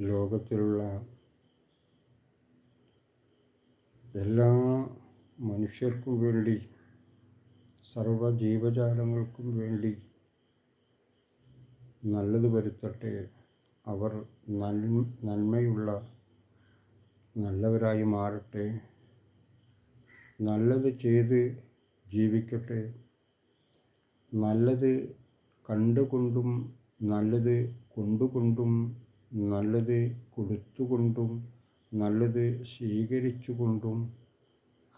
ലോകത്തിലുള്ള എല്ലാ മനുഷ്യർക്കും വേണ്ടി സർവ ജീവജാലങ്ങൾക്കും വേണ്ടി നല്ലത് വരുത്തട്ടെ. അവർ നന്മ നന്മയുള്ള നല്ലവരായി മാറട്ടെ. നല്ലത് ചെയ്ത് ജീവിക്കട്ടെ. നല്ലത് കണ്ടുകൊണ്ടും നല്ലത് കൊണ്ടുകൊണ്ടും നല്ലത് കൊടുത്തുകൊണ്ടും നല്ലത് സ്വീകരിച്ചുകൊണ്ടും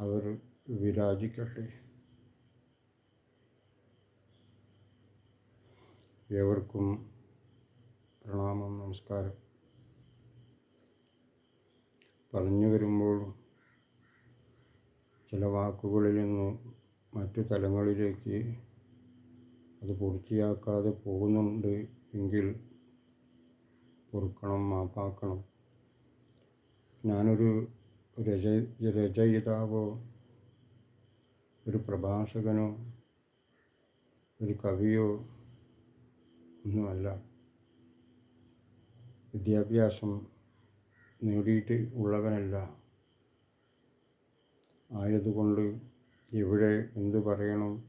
അവർ വിരാജിക്കട്ടെ. ഏവർക്കും പ്രണാമം നമസ്കാരം. പറഞ്ഞു വരുമ്പോൾ ചില വാക്കുകളിൽ നിന്ന് മറ്റു തലങ്ങളിലേക്ക് അത് പൂർത്തിയാക്കാതെ പോകുന്നുണ്ട് എങ്കിൽ പൊറുക്കണം മാപ്പാക്കണം. ഞാനൊരു രച രചയിതാവോ ഒരു പ്രഭാഷകനോ ഒരു കവിയോ ഒന്നുമല്ല. വിദ്യാഭ്യാസം നേടിയിട്ട് ഉള്ളവനല്ല. ആയതുകൊണ്ട് എവിടെ എന്ത് പറയണം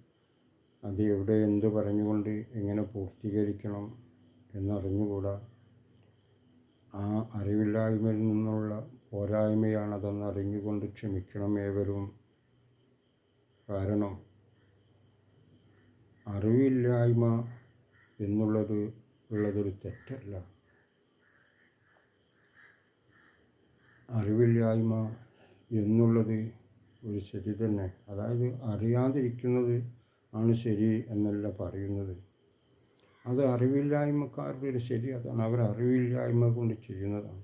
അത് എവിടെ എന്ത് പറഞ്ഞുകൊണ്ട് എങ്ങനെ പൂർത്തീകരിക്കണം എന്നറിഞ്ഞുകൂടാ. ആ അറിവില്ലായ്മയിൽ നിന്നുള്ള പോരായ്മയാണതെന്ന് അറിഞ്ഞുകൊണ്ട് ക്ഷമിക്കണം ഏവരും. കാരണം അറിവില്ലായ്മ എന്നുള്ളത് ഉള്ളതൊരു തെറ്റല്ല. അറിവില്ലായ്മ എന്നുള്ളത് ഒരു ശരി തന്നെ. അതായത് അറിയാതിരിക്കുന്നത് ആണ് ശരി എന്നല്ല പറയുന്നത്. അത് അറിവില്ലായ്മക്കാരുടെ ശരി അതാണ്. അവർ അറിവില്ലായ്മ കൊണ്ട് ചെയ്യുന്നതാണ്.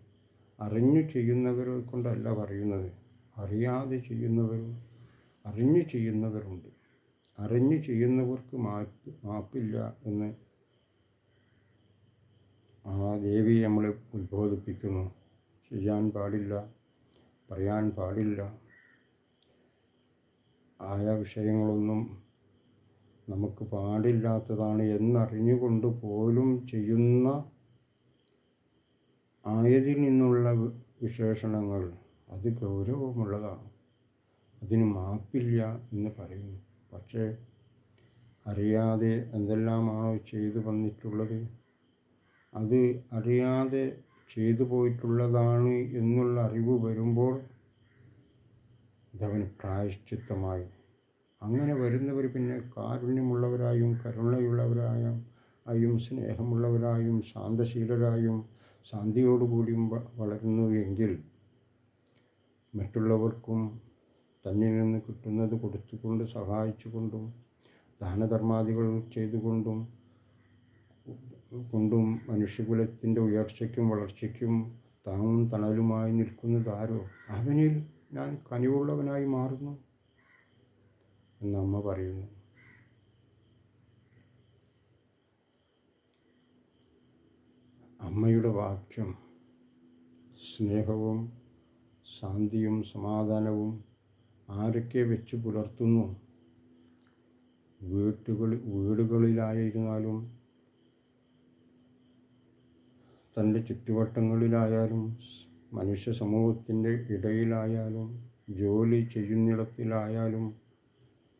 അറിഞ്ഞു ചെയ്യുന്നവരെ കൊണ്ടല്ല പറയുന്നത്. അറിയാതെ ചെയ്യുന്നവരും അറിഞ്ഞു ചെയ്യുന്നവരുണ്ട്. അറിഞ്ഞു ചെയ്യുന്നവർക്ക് മാപ്പ് മാപ്പില്ല എന്ന് ആ ദേവി നമ്മളെ ഉത്ബോധിപ്പിക്കുന്നു. ചെയ്യാൻ പാടില്ല പറയാൻ പാടില്ല. ആയ വിഷയങ്ങളൊന്നും നമുക്ക് പാടില്ലാത്തതാണ് എന്നറിഞ്ഞുകൊണ്ട് പോലും ചെയ്യുന്ന ആയതിൽ നിന്നുള്ള വിശേഷണങ്ങൾ അത് ഗൗരവമുള്ളതാണ്. അതിന് മാപ്പില്ല എന്ന് പറയുന്നു. പക്ഷേ അറിയാതെ എന്തെല്ലാമാണോ ചെയ്തു വന്നിട്ടുള്ളത്? അത് അറിയാതെ ചെയ്തു പോയിട്ടുള്ളതാണ് എന്നുള്ള അറിവ് വരുമ്പോൾ അതവന് പ്രായശ്ചിത്തമായി. അങ്ങനെ വരുന്നവർ പിന്നെ കാരുണ്യമുള്ളവരായും കരുണയുള്ളവരായും ആയും സ്നേഹമുള്ളവരായും ശാന്തശീലരായും ശാന്തിയോടുകൂടിയും വളരുന്നു എങ്കിൽ മറ്റുള്ളവർക്കും തന്നിൽ നിന്ന് കിട്ടുന്നത് കൊടുത്തുകൊണ്ട് സഹായിച്ചുകൊണ്ടും ദാനധർമാദികൾ ചെയ്തുകൊണ്ടും കൊണ്ടും മനുഷ്യകുലത്തിന്റെ ഉയർച്ചയ്ക്കും വളർച്ചയ്ക്കും താങ്ങും തണലുമായി നിൽക്കുന്നതാരോ? അവനിൽ ഞാൻ കനിവുള്ളവനായി മാറുന്നു. എന്ന് അമ്മ പറയുന്നു. അമ്മയുടെ വാക്യം സ്നേഹവും ശാന്തിയും സമാധാനവും ആരൊക്കെ വെച്ച് പുലർത്തുന്നു? വീട്ടുകളിൽ വീടുകളിലായിരുന്നാലും തന്റെ ചുറ്റുവട്ടങ്ങളിലായാലും മനുഷ്യ സമൂഹത്തിന്റെ ഇടയിലായാലും ജോലി ചെയ്യുന്നിടത്തിലായാലും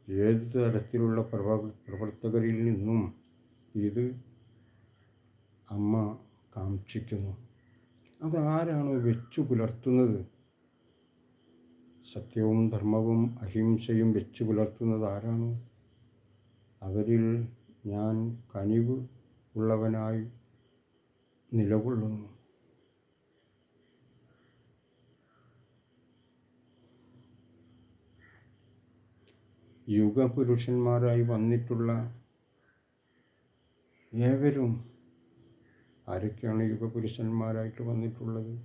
ഏത് തരത്തിലുള്ള പ്രവ പ്രവർത്തകരിൽ നിന്നും ഇത് അമ്മ കാക്ഷിക്കുന്നു? അതാരാണ് വെച്ചു പുലർത്തുന്നത്? സത്യവും ധർമ്മവും അഹിംസയും വെച്ചു പുലർത്തുന്നത് ആരാണ്? അവരിൽ ഞാൻ കനിവ് ഉള്ളവനായി നിലകൊള്ളുന്നു. യുഗപുരുഷന്മാരായി വന്നിട്ടുള്ള ഏവരും ആരൊക്കെയാണ് യുഗപുരുഷന്മാരായിട്ട് വന്നിട്ടുള്ളത്?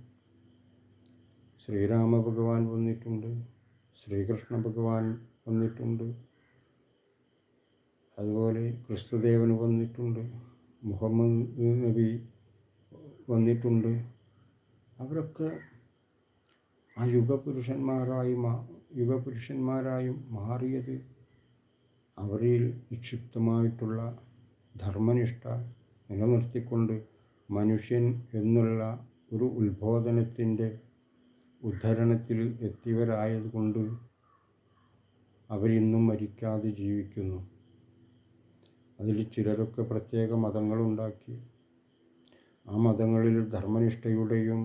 ശ്രീരാമ ഭഗവാൻ വന്നിട്ടുണ്ട് ശ്രീകൃഷ്ണ ഭഗവാൻ വന്നിട്ടുണ്ട് അതുപോലെ ക്രിസ്തുദേവൻ വന്നിട്ടുണ്ട് മുഹമ്മദ് നബി വന്നിട്ടുണ്ട്. അവരൊക്കെ ആ യുഗപുരുഷന്മാരായി യുഗപുരുഷന്മാരായും മാറിയത് അവരിൽ നിക്ഷിപ്തമായിട്ടുള്ള ധർമ്മനിഷ്ഠ നിലനിർത്തിക്കൊണ്ട് മനുഷ്യൻ എന്നുള്ള ഒരു ഉത്ബോധനത്തിന്റെ ഉദ്ധരണത്തിൽ എത്തിയവരായതുകൊണ്ട് അവരിന്നും മരിക്കാതെ ജീവിക്കുന്നു. അതിൽ ചിലരൊക്കെ പ്രത്യേക മതങ്ങളുണ്ടാക്കി. ആ മതങ്ങളിൽ ധർമ്മനിഷ്ഠയുടെയും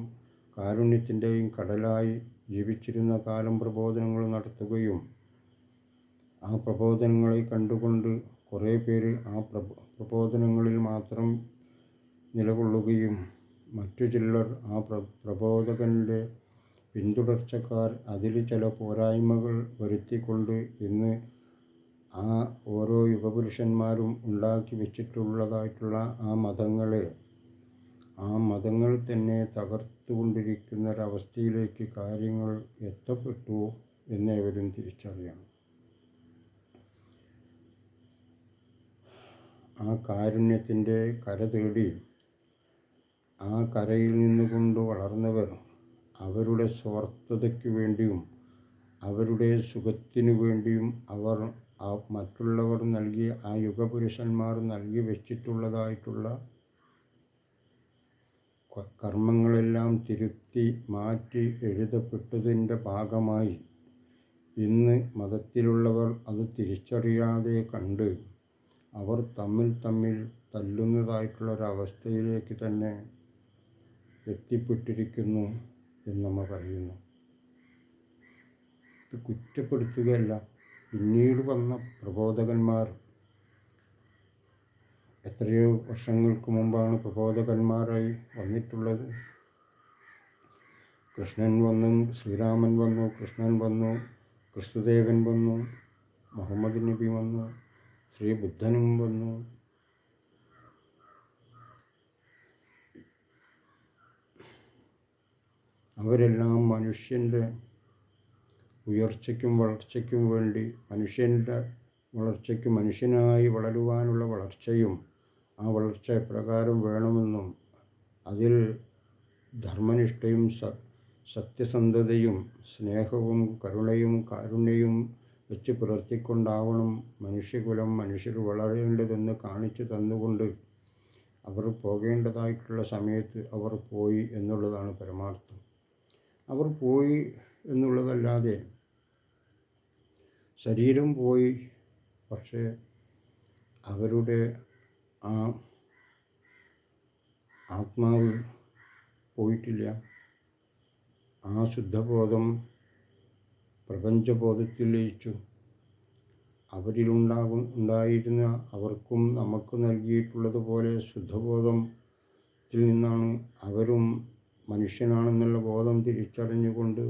കാരുണ്യത്തിന്റെയും കടലായി ജീവിച്ചിരുന്ന കാലം പ്രബോധനങ്ങൾ നടത്തുകയും ആ പ്രബോധനങ്ങളെ കണ്ടുകൊണ്ട് കുറേ പേര് ആ പ്രബോധനങ്ങളിൽ മാത്രം നിലകൊള്ളുകയും മറ്റു ചിലർ ആ പ്ര പ്രബോധകന്റെ പിന്തുടർച്ചക്കാർ അതിൽ ചില പോരായ്മകൾ വരുത്തിക്കൊണ്ട് ഇന്ന് ആ ഓരോ യുഗപുരുഷന്മാരും ഉണ്ടാക്കി വെച്ചിട്ടുള്ളതായിട്ടുള്ള ആ മതങ്ങളെ ആ മതങ്ങൾ തന്നെ തകർത്തുകൊണ്ടിരിക്കുന്ന ഒരവസ്ഥയിലേക്ക് കാര്യങ്ങൾ എത്തപ്പെട്ടു എന്നേവരും തിരിച്ചറിയണം. ആ കാരുണ്യത്തിന്റെ കര തേടി ആ കരയിൽ നിന്നുകൊണ്ട് വളർന്നവർ അവരുടെ സ്വാർത്ഥതയ്ക്ക് വേണ്ടിയും അവരുടെ സുഖത്തിനു വേണ്ടിയും അവർ മറ്റുള്ളവർ നൽകിയ ആ യുഗപുരുഷന്മാർ നൽകി വെച്ചിട്ടുള്ളതായിട്ടുള്ള കർമ്മങ്ങളെല്ലാം തിരുത്തി മാറ്റി എഴുതപ്പെട്ടതിന്റെ ഭാഗമായി ഇന്ന് മതത്തിലുള്ളവർ അത് തിരിച്ചറിയാതെ കണ്ട് അവർ തമ്മിൽ തമ്മിൽ തല്ലുന്നതായിട്ടുള്ളൊരവസ്ഥയിലേക്ക് തന്നെ എത്തിപ്പെട്ടിരിക്കുന്നു എന്ന് നമ്മൾ പറയുന്നു. ഇത് കുറ്റപ്പെടുത്തുകയല്ല. പിന്നീട് വന്ന പ്രബോധകന്മാർ എത്രയോ വർഷങ്ങൾക്ക് മുമ്പാണ് പ്രബോധകന്മാരായി വന്നിട്ടുള്ളത്. കൃഷ്ണൻ വന്നു ശ്രീരാമൻ വന്നു കൃഷ്ണൻ വന്നു ക്രിസ്തുദേവൻ വന്നു മുഹമ്മദ് നബി വന്നു ശ്രീ ബുദ്ധനും വന്നു. അവരെല്ലാം മനുഷ്യന്റെ ഉയർച്ചയ്ക്കും വളർച്ചയ്ക്കും വേണ്ടി മനുഷ്യന്റെ വളർച്ചയ്ക്ക് മനുഷ്യനായി വളരുവാനുള്ള വളർച്ചയും ആ വളർച്ച എപ്രകാരം വേണമെന്നും അതിൽ ധർമ്മനിഷ്ഠയും സത്യസന്ധതയും സ്നേഹവും കരുണയും കാരുണ്യവും വെച്ച് പുലർത്തിക്കൊണ്ടാവണം. മനുഷ്യകുലം മനുഷ്യർ വളരേണ്ടതെന്ന് കാണിച്ചു തന്നുകൊണ്ട് അവർ പോകേണ്ടതായിട്ടുള്ള സമയത്ത് അവർ പോയി എന്നുള്ളതാണ് പരമാർത്ഥം. അവർ പോയി എന്നുള്ളതല്ലാതെ ശരീരം പോയി പക്ഷേ അവരുടെ ആ ആത്മാവ് പോയിട്ടില്ല. ആ ശുദ്ധബോധം പ്രപഞ്ചബോധത്തിൽ ലയിച്ചു അവരിലുണ്ടാകും ഉണ്ടായിരുന്ന അവർക്കും നമുക്ക് നൽകിയിട്ടുള്ളതുപോലെ ശുദ്ധബോധത്തിൽ നിന്നാണ് അവരും മനുഷ്യനാണെന്നുള്ള ബോധം തിരിച്ചറിഞ്ഞുകൊണ്ട്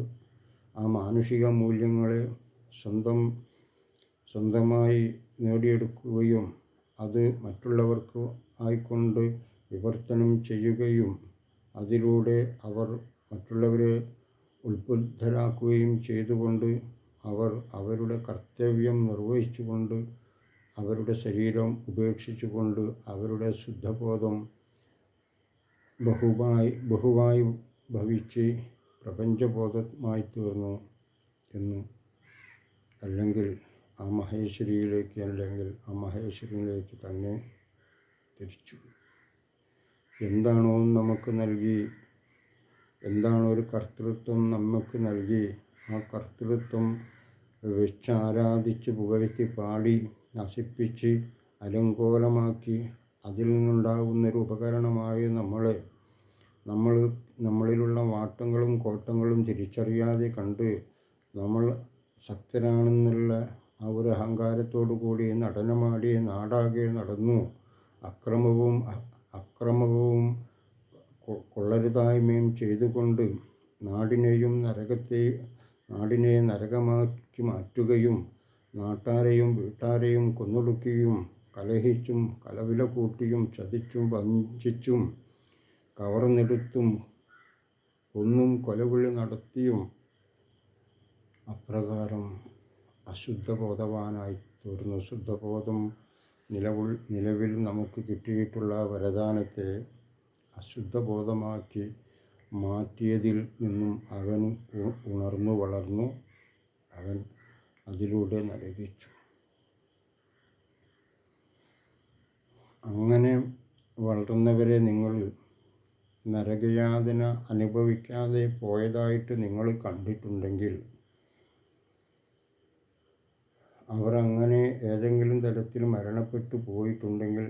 ആ മാനുഷിക മൂല്യങ്ങളെ സ്വന്തം സ്വന്തമായി നേടിയെടുക്കുകയും അത് മറ്റുള്ളവർക്ക് ആയിക്കൊണ്ട് വിവർത്തനം ചെയ്യുകയും അതിലൂടെ അവർ മറ്റുള്ളവരെ ഉത്ബുദ്ധരാക്കുകയും ചെയ്തുകൊണ്ട് അവർ അവരുടെ കർത്തവ്യം നിർവഹിച്ചുകൊണ്ട് അവരുടെ ശരീരം ഉപേക്ഷിച്ചുകൊണ്ട് അവരുടെ ശുദ്ധബോധം ബഹുവായി ബഹുവായി ഭവിച്ച് പ്രപഞ്ചബോധമായി തീർന്നു എന്ന്. അല്ലെങ്കിൽ ആ മഹേശ്വരിയിലേക്ക് അല്ലെങ്കിൽ ആ മഹേശ്വരനിലേക്ക് തന്നെ തിരിച്ചു. എന്താണോ നമുക്ക് നൽകി എന്താണോ ഒരു കർത്തൃത്വം നമുക്ക് നൽകി? ആ കർത്തൃത്വം വെച്ച് ആരാധിച്ച് പുകഴ്ത്തി പാടി നശിപ്പിച്ച് അലങ്കോലമാക്കി അതിൽ നിന്നുണ്ടാകുന്നൊരു ഉപകരണമായി നമ്മളെ. നമ്മൾ നമ്മളിലുള്ള വാട്ടങ്ങളും കോട്ടങ്ങളും തിരിച്ചറിയാതെ കണ്ട് നമ്മൾ ശക്തരാണെന്നുള്ള ആ ഒരു അഹങ്കാരത്തോടു കൂടി നടനമാടി നാടാകെ നടന്നു. അക്രമവും അക്രമവും കൊള്ളരുതായ്മയും ചെയ്തുകൊണ്ട് നാടിനെയും നരകത്തെ നാടിനെ നരകമാക്കി മാറ്റുകയും നാട്ടാരെയും വീട്ടാരെയും കൊന്നൊടുക്കുകയും കലഹിച്ചും കലവില കൂട്ടിയും ചതിച്ചും വഞ്ചിച്ചും കവർന്നെടുത്തും ഒന്നും കൊലവിളി നടത്തിയും അപ്രകാരം അശുദ്ധബോധവാനായി തീർന്നു. ശുദ്ധബോധം നിലവിൽ നിലവിൽ നമുക്ക് കിട്ടിയിട്ടുള്ള വരദാനത്തെ അശുദ്ധബോധമാക്കി മാറ്റിയതിൽ നിന്നും അവൻ ഉണർന്നു വളർന്നു. അവൻ അതിലൂടെ നരകിച്ചു. അങ്ങനെ വളർന്നവരെ നിങ്ങൾ നരകയാതന അനുഭവിക്കാതെ പോയതായിട്ട് നിങ്ങൾ കണ്ടിട്ടുണ്ടെങ്കിൽ അവർ അങ്ങനെ ഏതെങ്കിലും തരത്തിൽ മരണപ്പെട്ടു പോയിട്ടുണ്ടെങ്കിൽ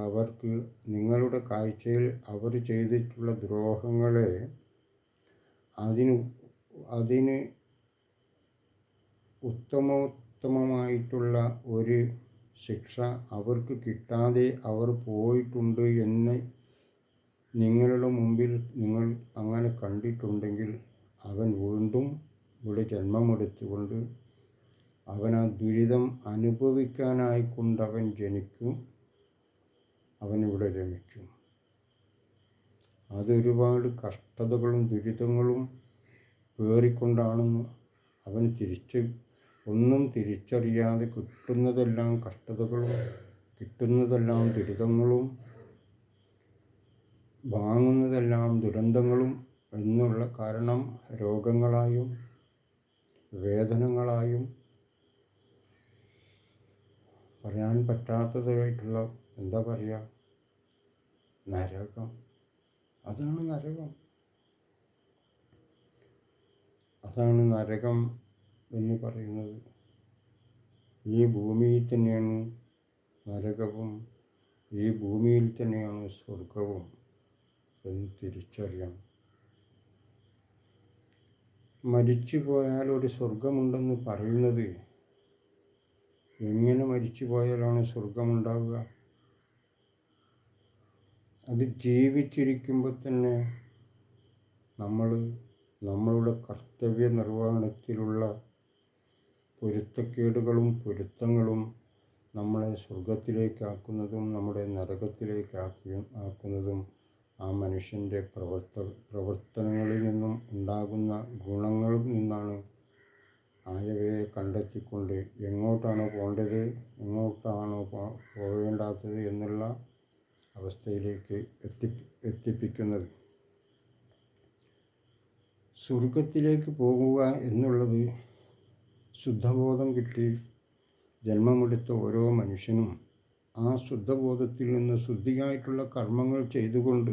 അവർക്ക് നിങ്ങളുടെ കാഴ്ചയിൽ അവർ ചെയ്തിട്ടുള്ള ദ്രോഹങ്ങളെ അതിന് അതിന് ഉത്തമോത്തമമായിട്ടുള്ള ഒരു ശിക്ഷ അവർക്ക് കിട്ടാതെ അവർ പോയിട്ടുണ്ട് എന്ന് നിങ്ങളുടെ മുമ്പിൽ നിങ്ങൾ അങ്ങനെ കണ്ടിട്ടുണ്ടെങ്കിൽ അവൻ വീണ്ടും ഇവിടെ ജന്മമെടുത്തുകൊണ്ട് അവൻ ആ ദുരിതം അനുഭവിക്കാനായിക്കൊണ്ട് അവൻ ജനിക്കും അവനിവിടെ രമിക്കും. അതൊരുപാട് കഷ്ടതകളും ദുരിതങ്ങളും പേറിക്കൊണ്ടാണെന്ന് അവൻ തിരിച്ച് ഒന്നും തിരിച്ചറിയാതെ കിട്ടുന്നതെല്ലാം കഷ്ടതകളും കിട്ടുന്നതെല്ലാം ദുരിതങ്ങളും വാങ്ങുന്നതെല്ലാം ദുരന്തങ്ങളും എന്നുള്ള കാരണം രോഗങ്ങളായും വേദനകളായും പറയാൻ പറ്റാത്തതായിട്ടുള്ള എന്താ പറയുക നരകം. അതാണ് നരകം. അതാണ് നരകം എന്ന് പറയുന്നത്. ഈ ഭൂമിയിൽ തന്നെയാണ് നരകവും ഈ ഭൂമിയിൽ തന്നെയാണ് സ്വർഗവും എന്ന് തിരിച്ചറിയണം. മരിച്ചു പോയാൽ ഒരു സ്വർഗമുണ്ടെന്ന് പറയുന്നത് എങ്ങനെ മരിച്ചു പോയാലാണ് സ്വർഗമുണ്ടാവുക അത് ജീവിച്ചിരിക്കുമ്പോൾ തന്നെ നമ്മൾ നമ്മളുടെ കർത്തവ്യ നിർവഹണത്തിലുള്ള പൊരുത്തക്കേടുകളും പൊരുത്തങ്ങളും നമ്മളെ സ്വർഗത്തിലേക്കാക്കുന്നതും നമ്മുടെ നരകത്തിലേക്കാക്കുകയും ആക്കുന്നതും ആ മനുഷ്യന്റെ പ്രവർത്ത പ്രവർത്തനങ്ങളിൽ നിന്നും ഉണ്ടാകുന്ന ഗുണങ്ങളിൽ നിന്നാണ് ആയവയെ കണ്ടെത്തിക്കൊണ്ട് എങ്ങോട്ടാണ് പോകേണ്ടത് എങ്ങോട്ടാണോ പോകേണ്ടാത്തത് എന്നുള്ള അവസ്ഥയിലേക്ക് എത്തി എത്തിപ്പിക്കുന്നത്. സ്വർഗത്തിലേക്ക് പോകുക എന്നുള്ളത് ശുദ്ധബോധം കിട്ടി ജന്മമെടുത്ത ഓരോ മനുഷ്യനും ആ ശുദ്ധബോധത്തിൽ നിന്ന് ശുദ്ധിയായിട്ടുള്ള കർമ്മങ്ങൾ ചെയ്തുകൊണ്ട്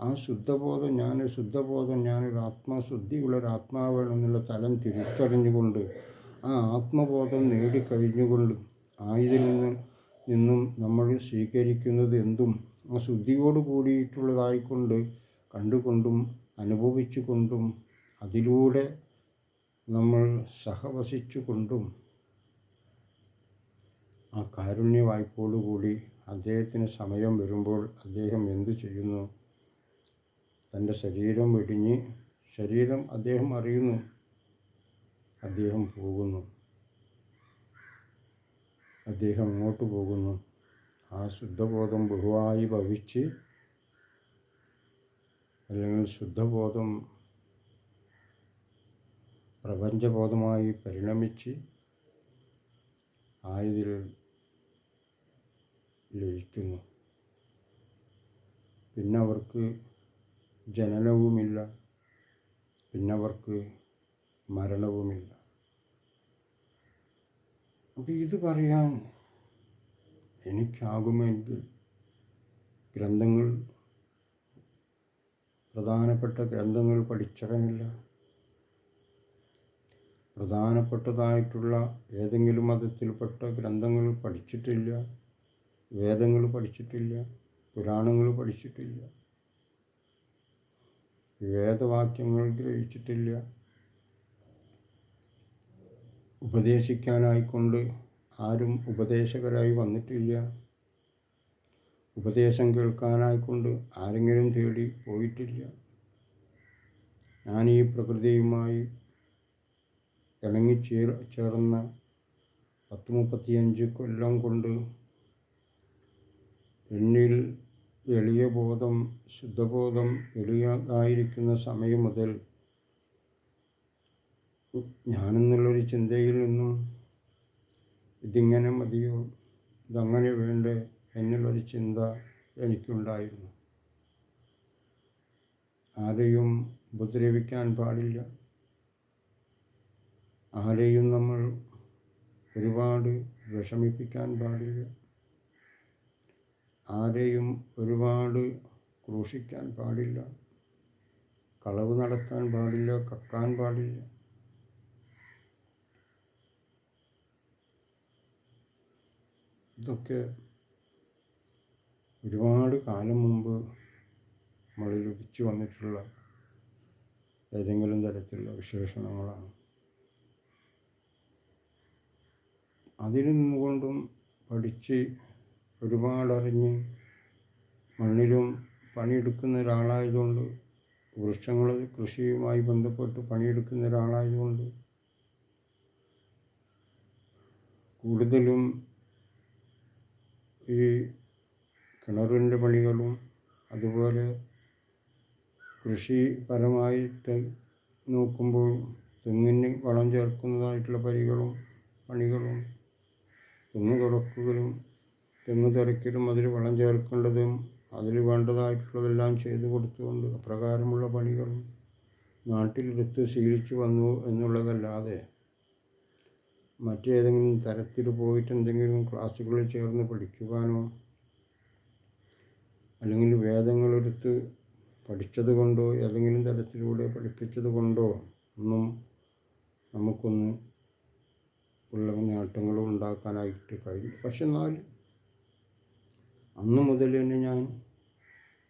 ആ ശുദ്ധബോധം ഞാൻ ശുദ്ധബോധം ഞാനൊരു ആത്മശുദ്ധിയുള്ള ഒരു ആത്മാവാണെന്നുള്ള തലം തിരിച്ചറിഞ്ഞുകൊണ്ട് ആ ആത്മബോധം നേടിക്കഴിഞ്ഞുകൊണ്ട് ആയതിൽ നിന്ന് നിന്നും നമ്മൾ സ്വീകരിക്കുന്നത് എന്തും ആ ശുദ്ധിയോട് കൂടിയിട്ടുള്ളതായിക്കൊണ്ട് കണ്ടുകൊണ്ടും അനുഭവിച്ചുകൊണ്ടും അതിലൂടെ നമ്മൾ സഹവസിച്ചുകൊണ്ടും ആ കാരുണ്യ വായ്പോടുകൂടി അദ്ദേഹത്തിന് സമയം വരുമ്പോൾ അദ്ദേഹം എന്തു ചെയ്യുന്നു? തന്റെ ശരീരം വെടിഞ്ഞ് ശരീരം അദ്ദേഹം അറിയുന്നു. അദ്ദേഹം പോകുന്നു. അദ്ദേഹം അങ്ങോട്ട് പോകുന്നു. ആ ശുദ്ധബോധം ബഹുവായി ഭവിച്ച് അല്ലെങ്കിൽ ശുദ്ധബോധം പ്രപഞ്ചബോധമായി പരിണമിച്ച് ആയതിൽ ലയിക്കുന്നു. പിന്നെ അവർക്ക് ജനനവുമില്ല. പിന്നവർക്ക് മരണവുമില്ല. അപ്പം ഇത് പറയാൻ എനിക്കാകുമെങ്കിൽ ഗ്രന്ഥങ്ങൾ പ്രധാനപ്പെട്ട ഗ്രന്ഥങ്ങൾ പഠിച്ചവനില്ല. പ്രധാനപ്പെട്ടതായിട്ടുള്ള ഏതെങ്കിലും മതത്തിൽപ്പെട്ട ഗ്രന്ഥങ്ങൾ പഠിച്ചിട്ടില്ല വേദങ്ങൾ പഠിച്ചിട്ടില്ല പുരാണങ്ങൾ പഠിച്ചിട്ടില്ല. വേദവാക്യങ്ങൾ ഗ്രഹിച്ചിട്ടില്ല. ഉപദേശിക്കാനായിക്കൊണ്ട് ആരും ഉപദേശകരായി വന്നിട്ടില്ല. ഉപദേശം കേൾക്കാനായിക്കൊണ്ട് ആരെങ്കിലും തേടി പോയിട്ടില്ല. ഞാൻ ഈ പ്രകൃതിയുമായി ഇണങ്ങിച്ചേർ ചേർന്ന പത്ത് മുപ്പത്തിയഞ്ച് കൊല്ലം കൊണ്ട് എന്നിൽ എളിയ ബോധം ശുദ്ധബോധം എളിയതായിരിക്കുന്ന സമയം മുതൽ ഞാനെന്നുള്ളൊരു ചിന്തയിൽ നിന്നും ഇതിങ്ങനെ മതിയോ ഇതങ്ങനെ വേണ്ടേ എന്നുള്ളൊരു ചിന്ത എനിക്കുണ്ടായിരുന്നു. ആരെയും ഉപദ്രവിക്കാൻ പാടില്ല. ആരെയും നമ്മൾ ഒരുപാട് വിഷമിപ്പിക്കാൻ പാടില്ല. ആരെയും ഒരുപാട് ക്രൂശിക്കാൻ പാടില്ല. കളവ് നടത്താൻ പാടില്ല കക്കാൻ പാടില്ല. ഇതൊക്കെ ഒരുപാട് കാലം മുമ്പ് നമ്മൾ ലഭിച്ചു വന്നിട്ടുള്ള ഏതെങ്കിലും തരത്തിലുള്ള വിശേഷണങ്ങളാണ്. അതിൽ നിന്നുകൊണ്ടും പഠിച്ച് ഒരുപാടറിഞ്ഞ് മണ്ണിലും പണിയെടുക്കുന്ന ഒരാളായതുകൊണ്ട് വൃക്ഷങ്ങൾ കൃഷിയുമായി ബന്ധപ്പെട്ട് പണിയെടുക്കുന്ന ഒരാളായതുകൊണ്ട് കൂടുതലും ഈ കിണറിന്റെ പണികളും അതുപോലെ കൃഷിപരമായിട്ട് നോക്കുമ്പോൾ തെങ്ങിന് വളം ചേർക്കുന്നതായിട്ടുള്ള പരികളും പണികളും തെങ്ങ് തുറക്കലും തെങ്ങ് തിരക്കിലും അതിൽ വളം ചേർക്കേണ്ടതും അതിൽ വേണ്ടതായിട്ടുള്ളതെല്ലാം ചെയ്തു കൊടുത്തുകൊണ്ട് അപ്രകാരമുള്ള പണികൾ നാട്ടിലെടുത്ത് ശീലിച്ചു വന്നു എന്നുള്ളതല്ലാതെ മറ്റേതെങ്കിലും തരത്തിൽ പോയിട്ട് എന്തെങ്കിലും ക്ലാസ്സുകളിൽ ചേർന്ന് പഠിക്കുവാനോ അല്ലെങ്കിൽ വേദങ്ങളെടുത്ത് പഠിച്ചത് കൊണ്ടോ ഏതെങ്കിലും തരത്തിലൂടെ പഠിപ്പിച്ചത് കൊണ്ടോ ഒന്നും നമുക്കൊന്ന് ഉള്ള നേട്ടങ്ങളും ഉണ്ടാക്കാനായിട്ട് കഴിയും. പക്ഷെ എന്നാൽ അന്ന് മുതൽ തന്നെ ഞാൻ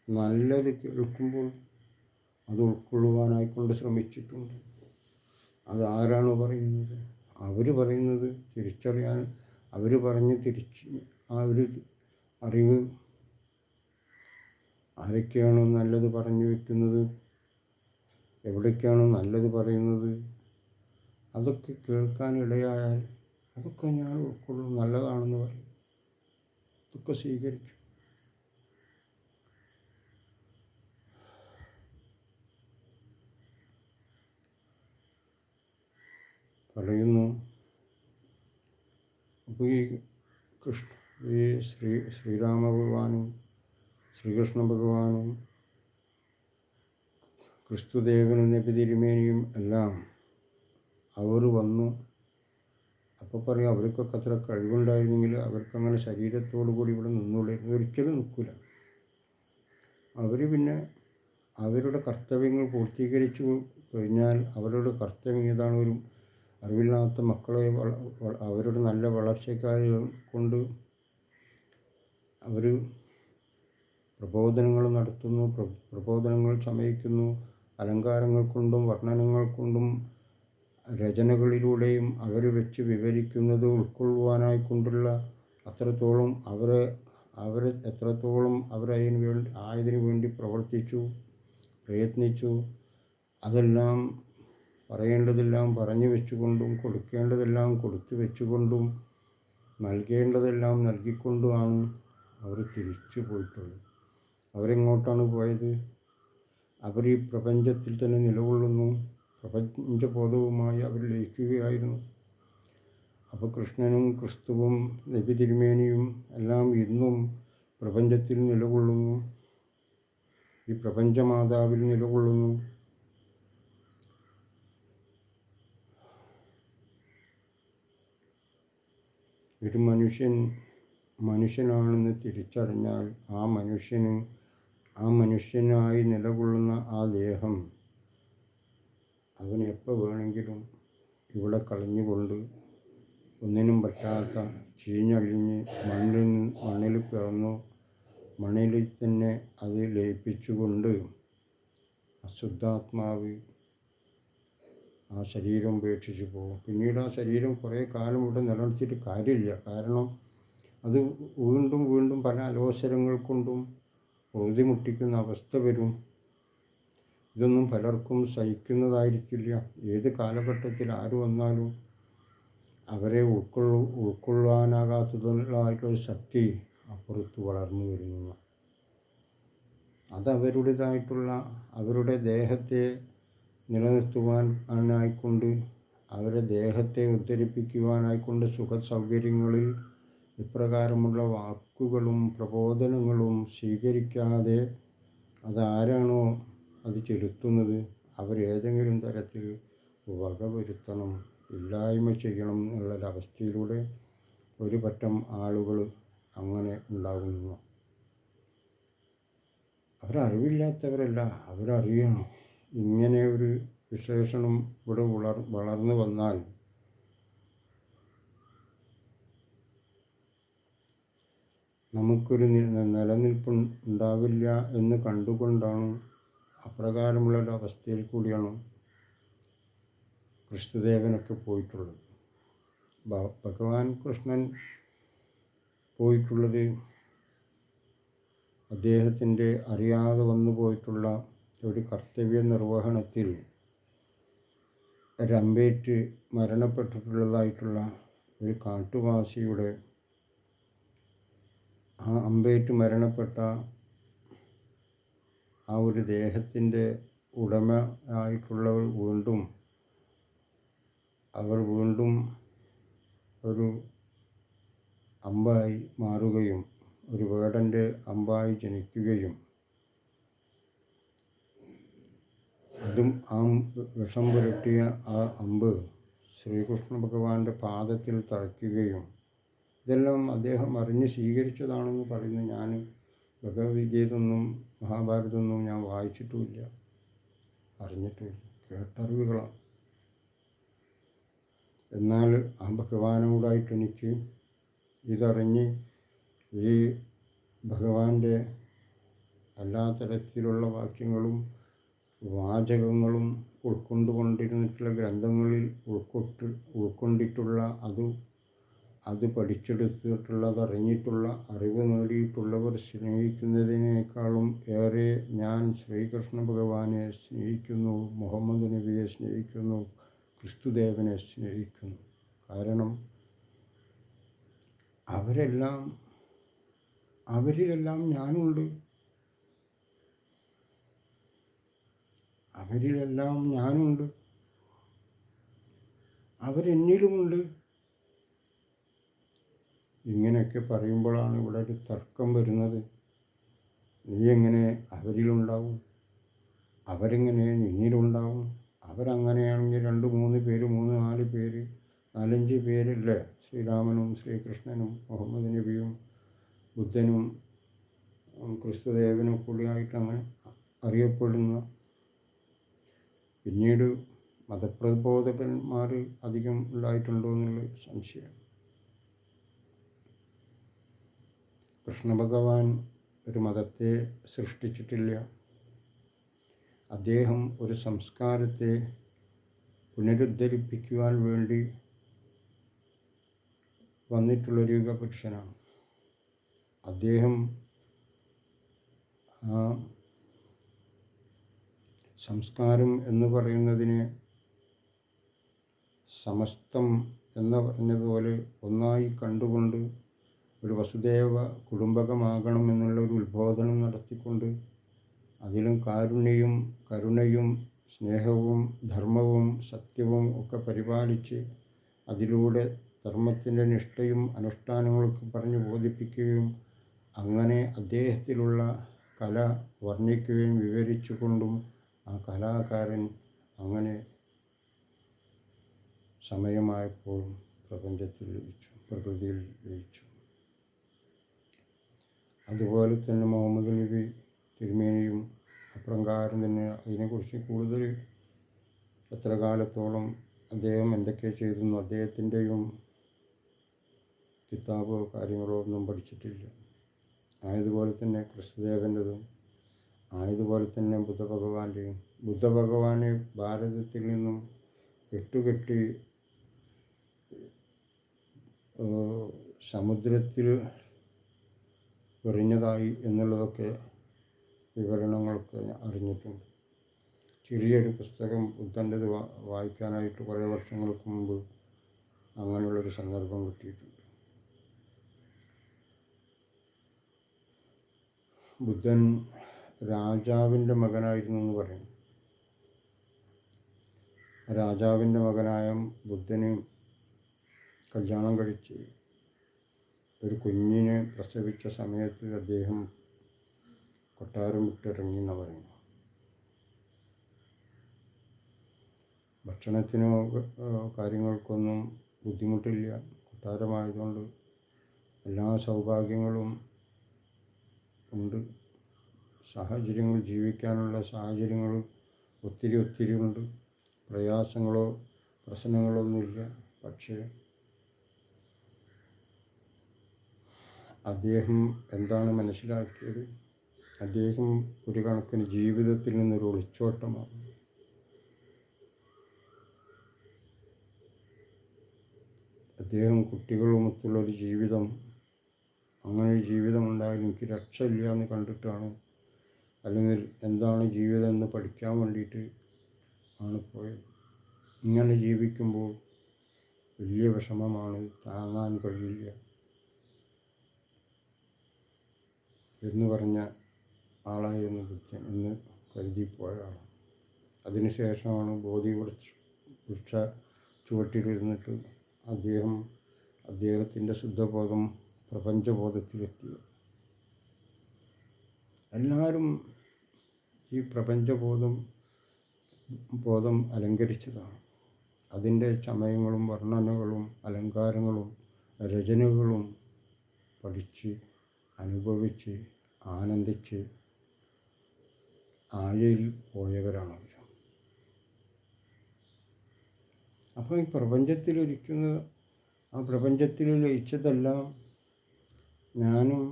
നല്ലത് കേൾക്കുമ്പോൾ അത് ഉൾക്കൊള്ളുവാനായിക്കൊണ്ട് ശ്രമിച്ചിട്ടുണ്ട്. അത് ആരാണ് പറയുന്നത്? അവർ പറയുന്നത് തിരിച്ചറിയാൻ അവർ പറഞ്ഞ് തിരിച്ച് ആ ഒരു അറിവ് ആരൊക്കെയാണോ നല്ലത് പറഞ്ഞു വെക്കുന്നത് എവിടേക്കാണോ നല്ലത് പറയുന്നത് അതൊക്കെ കേൾക്കാനിടയായാൽ അതൊക്കെ ഞാൻ ഉൾക്കൊള്ളും നല്ലതാണെന്ന് പറയും. അതൊക്കെ സ്വീകരിച്ചു. പറയുന്നു. അപ്പോൾ ഈ കൃഷ്ണ ഈ ശ്രീ ശ്രീരാമ ഭഗവാനും ശ്രീകൃഷ്ണ ഭഗവാനും ക്രിസ്തുദേവനും നബി തിരുമേനിയും എല്ലാം അവർ വന്നു. അപ്പോൾ പറയും അവർക്കൊക്കെ അത്ര കഴിവുണ്ടായിരുന്നെങ്കിൽ അവർക്കങ്ങനെ ശരീരത്തോടു കൂടി ഇവിടെ നിന്നൂടെ ഒരിക്കലും നിൽക്കില്ല അവർ പിന്നെ അവരുടെ കർത്തവ്യങ്ങൾ പൂർത്തീകരിച്ചു കഴിഞ്ഞാൽ അവരുടെ കർത്തവ്യം ഏതാണ് ഒരു അറിവില്ലാത്ത മക്കളെ അവരുടെ നല്ല വളർച്ചയ്ക്കായി കൊണ്ട് അവർ പ്രബോധനങ്ങൾ നടത്തുന്നു പ്രബോധനങ്ങൾ ചമയിക്കുന്നു അലങ്കാരങ്ങൾ കൊണ്ടും വർണനങ്ങൾ കൊണ്ടും രചനകളിലൂടെയും അവർ വെച്ച് വിവരിക്കുന്നത് ഉൾക്കൊള്ളുവാനായി കൊണ്ടുള്ള അത്രത്തോളം അവരെ അവരെ എത്രത്തോളം അവരതിന് വേണ്ടി ആയതിനു വേണ്ടി പ്രവർത്തിച്ചു പ്രയത്നിച്ചു അതെല്ലാം പറയേണ്ടതെല്ലാം പറഞ്ഞു വെച്ചുകൊണ്ടും കൊടുക്കേണ്ടതെല്ലാം കൊടുത്തു വെച്ചുകൊണ്ടും നൽകേണ്ടതെല്ലാം നൽകിക്കൊണ്ടുമാണ് അവർ തിരിച്ചു പോയിട്ടുള്ളത്. അവരെങ്ങോട്ടാണ് പോയത്? അവർ ഈ പ്രപഞ്ചത്തിൽ തന്നെ നിലകൊള്ളുന്നു. പ്രപഞ്ചബോധവുമായി അവർ ലയിക്കുകയായിരുന്നു. അപ്പോൾ കൃഷ്ണനും ക്രിസ്തുവും നബി തിരുമേനിയും എല്ലാം ഇന്നും പ്രപഞ്ചത്തിൽ നിലകൊള്ളുന്നു. ഈ പ്രപഞ്ചമാതാവിൽ നിലകൊള്ളുന്നു. ഒരു മനുഷ്യൻ മനുഷ്യനാണെന്ന് തിരിച്ചറിഞ്ഞാൽ ആ മനുഷ്യന് ആ മനുഷ്യനായി നിലകൊള്ളുന്ന ആ ദേഹം അവൻ എപ്പോൾ വേണമെങ്കിലും ഇവിടെ കളഞ്ഞുകൊണ്ട് ഒന്നിനും പറ്റാത്ത ചീഞ്ഞളിഞ്ഞ് മണ്ണിൽ മണ്ണിൽ പിറന്നു മണ്ണിൽ തന്നെ അത് ലയിപ്പിച്ചുകൊണ്ട് അശുദ്ധാത്മാവ് ആ ശരീരം ഉപേക്ഷിച്ച് പോകും. പിന്നീട് ആ ശരീരം കുറേ കാലം ഇവിടെ നിലനിർത്തിയിട്ട് കാര്യമില്ല. കാരണം അത് വീണ്ടും വീണ്ടും പല അലോസരങ്ങൾ കൊണ്ടും പൊറുതിമുട്ടിക്കുന്ന അവസ്ഥ വരും. ഇതൊന്നും പലർക്കും സഹിക്കുന്നതായിരിക്കില്ല. ഏത് കാലഘട്ടത്തിൽ ആര് വന്നാലും അവരെ ഉൾക്കൊള്ളു ഉൾക്കൊള്ളാനാകാത്തതായിട്ടുള്ള ശക്തി അപ്പുറത്ത് വളർന്നു വരുന്നു. അതവരുടേതായിട്ടുള്ള അവരുടെ ദേഹത്തെ നിലനിർത്തുവാൻ ആയിക്കൊണ്ട് അവരെ ദേഹത്തെ ഉദ്ധരിപ്പിക്കുവാനായിക്കൊണ്ട് സുഖ സൗകര്യങ്ങളിൽ ഇപ്രകാരമുള്ള വാക്കുകളും പ്രബോധനങ്ങളും സ്വീകരിക്കാതെ അതാരാണോ അത് ചെലുത്തുന്നത്? അവരേതെങ്കിലും തരത്തിൽ വകവരുത്തണം ഇല്ലായ്മ ചെയ്യണം എന്നുള്ളൊരവസ്ഥയിലൂടെ ഒരു പറ്റം ആളുകൾ അങ്ങനെ ഉണ്ടാകുന്നു. അവരറിവില്ലാത്തവരല്ല അവരറിയണം. ഇങ്ങനെ ഒരു വിശേഷണം ഇവിടെ വളർ വളർന്നു വന്നാൽ നമുക്കൊരു നിലനിൽപ്പ് ഉണ്ടാവില്ല എന്ന് കണ്ടുകൊണ്ടാണ് അപ്രകാരമുള്ള ഒരു അവസ്ഥയിൽ കൂടിയാണ് കൃഷ്ണദേവനൊക്കെ പോയിട്ടുള്ളത്. ഭഗവാൻ കൃഷ്ണൻ പോയിട്ടുള്ളത് അദ്ദേഹത്തിന്റെ അറിയാതെ വന്നു പോയിട്ടുള്ള ഒരു കർത്തവ്യ നിർവഹണത്തിൽ രമ്പേറ്റ് മരണപ്പെട്ടിട്ടുള്ളതായിട്ടുള്ള ഒരു കാട്ടുവാസിയുടെ ആ അമ്പേറ്റ് മരണപ്പെട്ട ആ ഒരു ദേഹത്തിന്റെ ഉടമ ആയിട്ടുള്ളവർ വീണ്ടും അവർ വീണ്ടും ഒരു അമ്പായി മാറുകയും ഒരു വേടന്റെ അമ്പായി ജനിക്കുകയും അതും ആ വിഷം പുരട്ടിയ ആ അമ്പ് ശ്രീകൃഷ്ണ ഭഗവാന്റെ പാദത്തിൽ തറയ്ക്കുകയും ഇതെല്ലാം അദ്ദേഹം അറിഞ്ഞ് സ്വീകരിച്ചതാണെന്ന് പറയുന്നു. ഞാൻ ഭഗവത്ഗീതൊന്നും മഹാഭാരതമൊന്നും ഞാൻ വായിച്ചിട്ടുമില്ല. അറിഞ്ഞിട്ടുമില്ല കേട്ടറിവുകളാണ്. എന്നാൽ ആ ഭഗവാനോടായിട്ട് എനിക്ക് ഇതറിഞ്ഞ് ഈ ഭഗവാന്റെ എല്ലാ തരത്തിലുള്ള വാക്യങ്ങളും വാചകങ്ങളും ഉൾക്കൊണ്ടുകൊണ്ടിരുന്നിട്ടുള്ള ഗ്രന്ഥങ്ങളിൽ ഉൾക്കൊട്ട് ഉൾക്കൊണ്ടിട്ടുള്ള അത് അത് പഠിച്ചെടുത്തിട്ടുള്ളത് അറിഞ്ഞിട്ടുള്ള അറിവ് നേടിയിട്ടുള്ളവർ സ്നേഹിക്കുന്നതിനേക്കാളും ഏറെ ഞാൻ ശ്രീകൃഷ്ണ ഭഗവാനെ സ്നേഹിക്കുന്നു മുഹമ്മദ് നബിയെ സ്നേഹിക്കുന്നു ക്രിസ്തുദേവനെ സ്നേഹിക്കുന്നു. കാരണം അവരെല്ലാം അവരിലെല്ലാം ഞാനുണ്ട്. അവരിലെല്ലാം ഞാനുണ്ട്. അവരെന്നിലുമുണ്ട്. ഇങ്ങനെയൊക്കെ പറയുമ്പോഴാണ് ഇവിടെ ഒരു തർക്കം വരുന്നത്. നീ എങ്ങനെ അവരിലുണ്ടാവും? അവരെങ്ങനെ നിന്നിലുണ്ടാവും? അവരങ്ങനെയാണെങ്കിൽ രണ്ട് മൂന്ന് പേര് മൂന്ന് നാല് പേര് നാലഞ്ച് പേരില്ലേ? ശ്രീരാമനും ശ്രീകൃഷ്ണനും മുഹമ്മദ് നബിയും ബുദ്ധനും ക്രിസ്തുദേവനും കൂടിയായിട്ട് അങ്ങനെ അറിയപ്പെടുന്ന പിന്നീട് മതപ്രബോധകന്മാർ അധികം ഉണ്ടായിട്ടുണ്ടോ എന്നുള്ള സംശയം. കൃഷ്ണഭഗവാൻ ഒരു മതത്തെ സൃഷ്ടിച്ചിട്ടില്ല. അദ്ദേഹം ഒരു സംസ്കാരത്തെ പുനരുദ്ധരിപ്പിക്കുവാൻ വേണ്ടി വന്നിട്ടുള്ളൊരു യുഗപുരുഷനാണ്. അദ്ദേഹം ആ സംസ്കാരം എന്ന് പറയുന്നതിനെ സമസ്തം എന്ന് പറഞ്ഞതുപോലെ ഒന്നായി കണ്ടുകൊണ്ട് ഒരു വസുദേവ കുടുംബകമാകണം എന്നുള്ള ഒരു ഉത്ബോധനം നടത്തിക്കൊണ്ട് അതിലും കാരുണ്യയും കരുണയും സ്നേഹവും ധർമ്മവും സത്യവും ഒക്കെ പരിപാലിച്ച് അതിലൂടെ ധർമ്മത്തിന്റെ നിഷ്ഠയും അനുഷ്ഠാനങ്ങളൊക്കെ പറഞ്ഞ് ബോധിപ്പിക്കുകയും അങ്ങനെ അദ്ദേഹത്തിലുള്ള കല വർണിക്കുകയും വിവരിച്ചുകൊണ്ടും ആ കലാകാരൻ അങ്ങനെ സമയമായപ്പോൾ പ്രപഞ്ചത്തിൽ ലയിച്ചു പ്രകൃതിയിൽ ലയിച്ചു. അതുപോലെ തന്നെ മുഹമ്മദ് നബി തിരുമേനിയും അപ്രകാരം തന്നെ അതിനെക്കുറിച്ച് കൂടുതൽ എത്ര കാലത്തോളം അദ്ദേഹം എന്തൊക്കെ ചെയ്തു അദ്ദേഹത്തിന്റെയും കിതാബോ കാര്യങ്ങളോ ഒന്നും പഠിച്ചിട്ടില്ല. ആയതുപോലെ തന്നെ ക്രിസ്തുദേവന്റെതും ആയതുപോലെ തന്നെ ബുദ്ധഭഗവാന്റെയും ബുദ്ധഭഗവാനെ ഭാരതത്തിൽ നിന്നും കെട്ടുകെട്ടി സമുദ്രത്തിൽ എറിഞ്ഞതായി എന്നുള്ളതൊക്കെ വിവരണങ്ങളൊക്കെ അറിഞ്ഞിട്ടുണ്ട്. ചെറിയൊരു പുസ്തകം ബുദ്ധന്റെത് വായിക്കാനായിട്ട് കുറേ വർഷങ്ങൾക്ക് മുമ്പ് അങ്ങനെയുള്ളൊരു സന്ദർഭം കിട്ടിയിട്ടുണ്ട്. ബുദ്ധൻ രാജാവിന്റെ മകനായിരുന്നു എന്ന് പറയും. രാജാവിന്റെ മകനായ ബുദ്ധന് കല്യാണം കഴിച്ച് ഒരു കുഞ്ഞിനെ പ്രസവിച്ച സമയത്ത് അദ്ദേഹം കൊട്ടാരം വിട്ടിറങ്ങി എന്ന് പറയുന്നു ഭക്ഷണത്തിനോ കാര്യങ്ങൾക്കൊന്നും ബുദ്ധിമുട്ടില്ല. കൊട്ടാരമായതുകൊണ്ട് എല്ലാ സൗഭാഗ്യങ്ങളും ഉണ്ട്. സാഹചര്യങ്ങൾ ജീവിക്കാനുള്ള സാഹചര്യങ്ങൾ ഒത്തിരി ഒത്തിരി ഉണ്ട്. പ്രയാസങ്ങളോ പ്രശ്നങ്ങളോ ഒന്നുമില്ല. പക്ഷേ അദ്ദേഹം എന്താണ് മനസ്സിലാക്കിയത്? അദ്ദേഹം ഒരു കണക്കിന് ജീവിതത്തിൽ നിന്നൊരു ഒളിച്ചോട്ടമാണ്. അദ്ദേഹം കുട്ടികളുമൊത്തുള്ളൊരു ജീവിതം അങ്ങനെ ഒരു ജീവിതം ഉണ്ടായാലും എനിക്ക് രക്ഷയില്ല എന്ന് കണ്ടിട്ടാണ് അല്ലെങ്കിൽ എന്താണ് ജീവിതം എന്ന് പഠിക്കാൻ വേണ്ടിയിട്ട് ആണ് പോയത്. ഇങ്ങനെ ജീവിക്കുമ്പോൾ വലിയ വിഷമമാണ് താങ്ങാൻ കഴിയില്ല എന്ന് പറഞ്ഞ ആളായിരുന്നു ബുദ്ധൻ എന്ന് കരുതിപ്പോയാണ് അതിനുശേഷമാണ് ബോധി വൃക്ഷ വൃക്ഷ ചുവട്ടിലിരുന്നിട്ട് അദ്ദേഹം അദ്ദേഹത്തിന്റെ ശുദ്ധബോധം പ്രപഞ്ചബോധത്തിലെത്തിയത്. എല്ലാവരും ഈ പ്രപഞ്ചബോധം ബോധം അലങ്കരിച്ചതാണ്. അതിന്റെ ചമയങ്ങളും വർണനകളും അലങ്കാരങ്ങളും രചനകളും പഠിച്ച് അനുഭവിച്ച് ആനന്ദിച്ച് ആഴയിൽ പോയവരാണ് അവർ അപ്പോൾ ഈ പ്രപഞ്ചത്തിലിരിക്കുന്ന ആ പ്രപഞ്ചത്തിൽ ലയിച്ചതെല്ലാം ഞാനും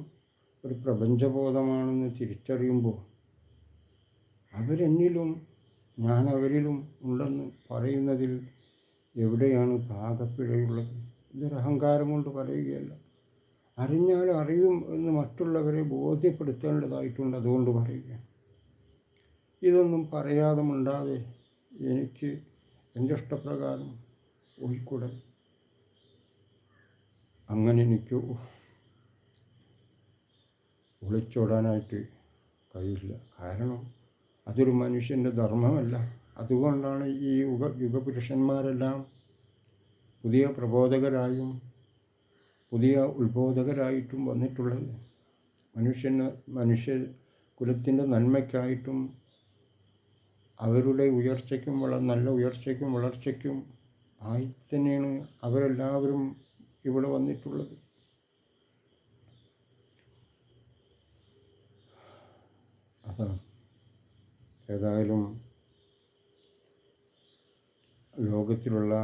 ഒരു പ്രപഞ്ചബോധമാണെന്ന് തിരിച്ചറിയുമ്പോൾ അവരെന്നിലും ഞാൻ അവരിലും ഉണ്ടെന്ന് പറയുന്നതിൽ എവിടെയാണ് പാകപ്പിഴയുള്ളത്? കൊണ്ട് പറയുകയല്ല. അറിഞ്ഞാൽ അറിയും എന്ന് മറ്റുള്ളവരെ ബോധ്യപ്പെടുത്തേണ്ടതായിട്ടുണ്ട് അതുകൊണ്ട് പറയുക. ഇതൊന്നും പറയാതെ മിണ്ടാതെ എനിക്ക് എന്റെ ഇഷ്ടപ്രകാരം ഒഴിക്കൂടെ അങ്ങനെ എനിക്ക്? ഒളിച്ചോടാനായിട്ട് കഴിയില്ല. കാരണം അതൊരു മനുഷ്യന്റെ ധർമ്മമല്ല. അതുകൊണ്ടാണ് ഈ യുഗ യുഗപുരുഷന്മാരെല്ലാം പുതിയ പ്രബോധകരായും പുതിയ ഉത്ബോധകരായിട്ടും വന്നിട്ടുള്ളത്. മനുഷ്യന് മനുഷ്യ കുലത്തിന്റെ നന്മയ്ക്കായിട്ടും അവരുടെ ഉയർച്ചയ്ക്കും വള നല്ല ഉയർച്ചയ്ക്കും വളർച്ചയ്ക്കും ആയി തന്നെയാണ് അവരെല്ലാവരും ഇവിടെ വന്നിട്ടുള്ളത്. അതാണ്. ഏതായാലും ലോകത്തിലുള്ള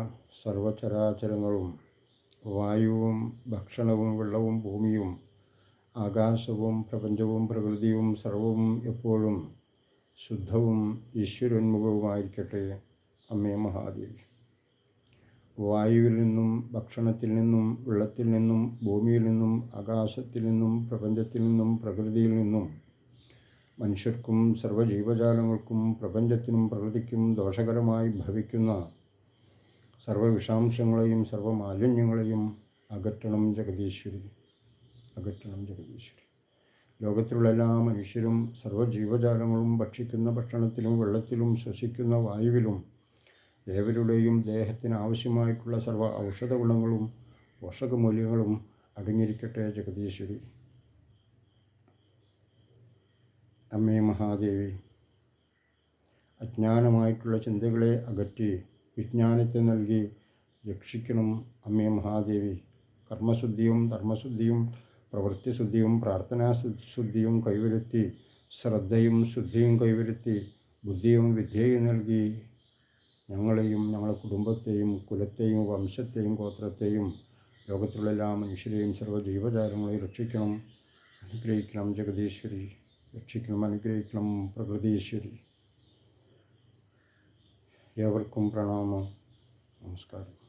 സർവചരാചരങ്ങളും വായുവും ഭക്ഷണവും വെള്ളവും ഭൂമിയും ആകാശവും പ്രപഞ്ചവും പ്രകൃതിയും സർവവും എപ്പോഴും ശുദ്ധവും ഈശ്വരോന്മുഖവുമായിരിക്കട്ടെ അമ്മേ മഹാദേവി. വായുവിൽ നിന്നും ഭക്ഷണത്തിൽ നിന്നും വെള്ളത്തിൽ നിന്നും ഭൂമിയിൽ നിന്നും ആകാശത്തിൽ നിന്നും പ്രപഞ്ചത്തിൽ നിന്നും പ്രകൃതിയിൽ നിന്നും മനുഷ്യർക്കും സർവജീവജാലങ്ങൾക്കും പ്രപഞ്ചത്തിനും പ്രകൃതിക്കും ദോഷകരമായി ഭവിക്കുന്ന സർവവിഷാംശങ്ങളെയും സർവമാലിന്യങ്ങളെയും അകറ്റണം ജഗതീശ്വരി അകറ്റണം ജഗതീശ്വരി ലോകത്തിലുള്ള എല്ലാ മനുഷ്യരും സർവജീവജാലങ്ങളും ഭക്ഷിക്കുന്ന ഭക്ഷണത്തിലും വെള്ളത്തിലും ശ്വസിക്കുന്ന വായുവിലും ഏവരുടെയും ദേഹത്തിന് ആവശ്യമായിട്ടുള്ള സർവ ഔഷധ ഗുണങ്ങളും പോഷകമൂല്യങ്ങളും അടങ്ങിയിരിക്കട്ടെ ജഗദീശ്വരി. അമ്മേ മഹാദേവി. അജ്ഞാനമായിട്ടുള്ള ചിന്തകളെ അകറ്റി വിജ്ഞാനത്തെ നൽകി രക്ഷിക്കണം അമ്മേ മഹാദേവി. കർമ്മശുദ്ധിയും ധർമ്മശുദ്ധിയും പ്രവൃത്തിശുദ്ധിയും പ്രാർത്ഥനാ ശുദ്ധിയും കൈവരുത്തി ശ്രദ്ധയും ശുദ്ധിയും കൈവരുത്തി ബുദ്ധിയും വിദ്യയും നൽകി ഞങ്ങളെയും ഞങ്ങളുടെ കുടുംബത്തെയും കുലത്തെയും വംശത്തെയും ഗോത്രത്തെയും ലോകത്തിലുള്ള എല്ലാ മനുഷ്യരെയും സർവ ജീവജാലങ്ങളെയും രക്ഷിക്കണം. അനുഗ്രഹിക്കണം ജഗദീശ്വരി. രക്ഷിക്കണം അനുഗ്രഹിക്കണം പ്രകൃതീശ്വരി ഏവർക്കും പ്രണാമം. നമസ്കാരം.